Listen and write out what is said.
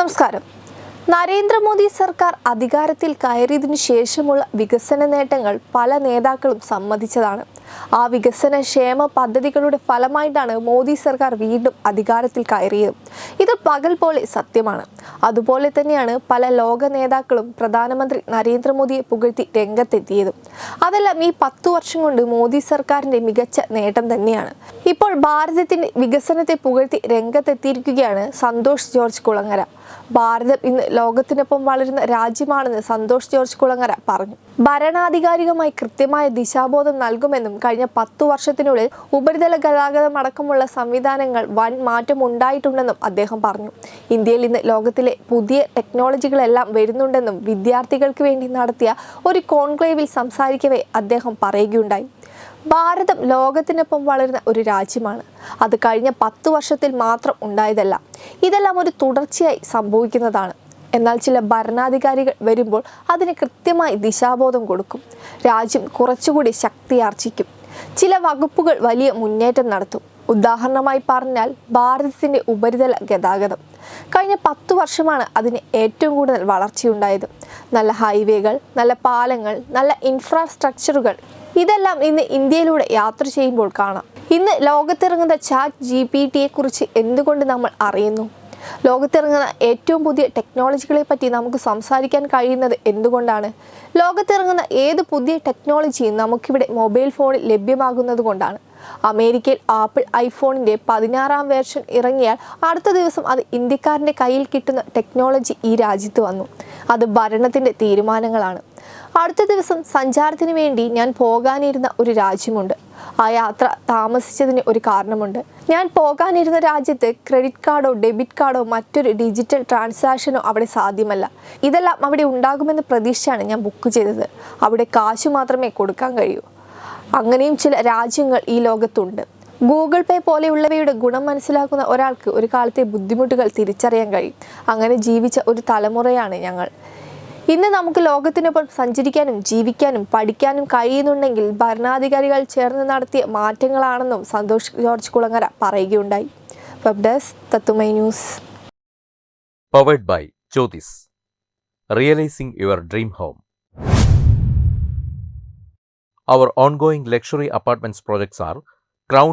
നമസ്കാരം. നരേന്ദ്രമോദി സർക്കാർ അധികാരത്തിൽ കയറിയതിനു ശേഷമുള്ള വികസന നേട്ടങ്ങൾ പല നേതാക്കളും സമ്മതിച്ചതാണ്. ആ വികസന ക്ഷേമ പദ്ധതികളുടെ ഫലമായിട്ടാണ് മോദി സർക്കാർ വീണ്ടും അധികാരത്തിൽ കയറിയത്. ഇത് പകൽ പോലെ സത്യമാണ്. അതുപോലെ തന്നെയാണ് പല ലോക നേതാക്കളും പ്രധാനമന്ത്രി നരേന്ദ്രമോദിയെ പുകഴ്ത്തി രംഗത്തെത്തിയതും. അതെല്ലാം ഈ പത്തു വർഷം കൊണ്ട് മോദി സർക്കാരിന്റെ മികച്ച നേട്ടം തന്നെയാണ്. ഇപ്പോൾ ഭാരതത്തിന്റെ വികസനത്തെ പുകഴ്ത്തി രംഗത്തെത്തിയിരിക്കുകയാണ് സന്തോഷ് ജോർജ് കുളങ്ങര. ഭാരതം ഇന്ന് ലോകത്തിനൊപ്പം വളരുന്ന രാജ്യമാണെന്ന് സന്തോഷ് ജോർജ് കുളങ്ങര പറഞ്ഞു. ഭരണാധികാരികമായി കൃത്യമായ ദിശാബോധം നൽകുമെന്നും കഴിഞ്ഞ പത്തു വർഷത്തിനുള്ളിൽ ഉപരിതല ഗതാഗതം അടക്കമുള്ള സംവിധാനങ്ങൾ വൻ മാറ്റം ഉണ്ടായിട്ടുണ്ടെന്നും അദ്ദേഹം പറഞ്ഞു. ഇന്ത്യയിൽ ഇന്ന് ലോകത്തിലെ പുതിയ ടെക്നോളജികളെല്ലാം വരുന്നുണ്ടെന്നും വിദ്യാർത്ഥികൾക്ക് വേണ്ടി നടത്തിയ ഒരു കോൺക്ലേവിൽ സംസാരിക്കവേ അദ്ദേഹം പറയുകയുണ്ടായി. ഭാരതം ലോകത്തിനൊപ്പം വളരുന്ന ഒരു രാജ്യമാണ്. അത് കഴിഞ്ഞ പത്ത് വർഷത്തിൽ മാത്രം ഉണ്ടായതല്ല ഇതെല്ലാം ഒരു തുടർച്ചയായി സംഭവിക്കുന്നതാണ്. എന്നാൽ ചില ഭരണാധികാരികൾ വരുമ്പോൾ അതിന് കൃത്യമായി ദിശാബോധം കൊടുക്കും. രാജ്യം കുറച്ചുകൂടി ശക്തിയാർജിക്കും. ചില വകുപ്പുകൾ വലിയ മുന്നേറ്റം നടത്തും. ഉദാഹരണമായി പറഞ്ഞാൽ ഭാരതത്തിന്റെ ഉപരിതല ഗതാഗതം. കഴിഞ്ഞ പത്തു വർഷമാണ് അതിന് ഏറ്റവും കൂടുതൽ വളർച്ചയുണ്ടായത്. നല്ല ഹൈവേകൾ നല്ല പാലങ്ങൾ നല്ല ഇൻഫ്രാസ്ട്രക്ചറുകൾ ഇതെല്ലാം ഇന്ന് ഇന്ത്യയിലൂടെ യാത്ര ചെയ്യുമ്പോൾ കാണാം. ഇന്ന് ലോകത്തിറങ്ങുന്ന ചാറ്റ് ജി പി ടിയെ കുറിച്ച് എന്തുകൊണ്ട് നമ്മൾ അറിയുന്നു? ലോകത്തിറങ്ങുന്ന ഏറ്റവും പുതിയ ടെക്നോളജികളെ പറ്റി നമുക്ക് സംസാരിക്കാൻ കഴിയുന്നത് എന്തുകൊണ്ടാണ്? ലോകത്തിറങ്ങുന്ന ഏത് പുതിയ ടെക്നോളജിയും നമുക്കിവിടെ മൊബൈൽ ഫോണിൽ ലഭ്യമാകുന്നത് കൊണ്ടാണ്? അമേരിക്കയിൽ ആപ്പിൾ ഐഫോണിന്റെ പതിനാറാം വേർഷൻ ഇറങ്ങിയാൽ അടുത്ത ദിവസം അത് ഇന്ത്യക്കാരന്റെ കയ്യിൽ കിട്ടുന്ന ടെക്നോളജി ഈ രാജ്യത്ത് വന്നു. അത് ഭരണത്തിന്റെ തീരുമാനങ്ങളാണ്. അടുത്ത ദിവസം സഞ്ചാരത്തിന് വേണ്ടി ഞാൻ പോകാനിരുന്ന ഒരു രാജ്യമുണ്ട്. ആ യാത്ര താമസിച്ചതിന് ഒരു കാരണമുണ്ട്. ഞാൻ പോകാനിരുന്ന രാജ്യത്ത് ക്രെഡിറ്റ് കാർഡോ ഡെബിറ്റ് കാർഡോ മറ്റൊരു ഡിജിറ്റൽ ട്രാൻസാക്ഷനോ അവിടെ സാധ്യമല്ല. ഇതെല്ലാം അവിടെ ഉണ്ടാകുമെന്ന പ്രതീക്ഷയാണ് ഞാൻ ബുക്ക് ചെയ്തത്. അവിടെ കാശ് മാത്രമേ കൊടുക്കാൻ കഴിയൂ. അങ്ങനെയും ചില രാജ്യങ്ങൾ ഈ ലോകത്തുണ്ട്. ഗൂഗിൾ പേ പോലെയുള്ളവയുടെ ഗുണം മനസ്സിലാക്കുന്ന ഒരാൾക്ക് ഒരു കാലത്തെ ബുദ്ധിമുട്ടുകൾ തിരിച്ചറിയാൻ കഴിയും. അങ്ങനെ ജീവിച്ച ഒരു തലമുറയാണ് ഞങ്ങൾ. ഇന്ന് നമുക്ക് ലോകത്തിനൊപ്പം സഞ്ചരിക്കാനും ജീവിക്കാനും പഠിക്കാനും കഴിയുന്നുണ്ടെങ്കിൽ ഭരണാധികാരികൾ ചേർന്ന് നടത്തിയ മാറ്റങ്ങളാണെന്നും സന്തോഷ് ജോർജ് കുളങ്ങര പറയുകയുണ്ടായി. വെബ് ഡെസ്ക് തത്തുമൈ news. Powered by Jyothis realising your dream home Our ongoing luxury apartments projects are Crown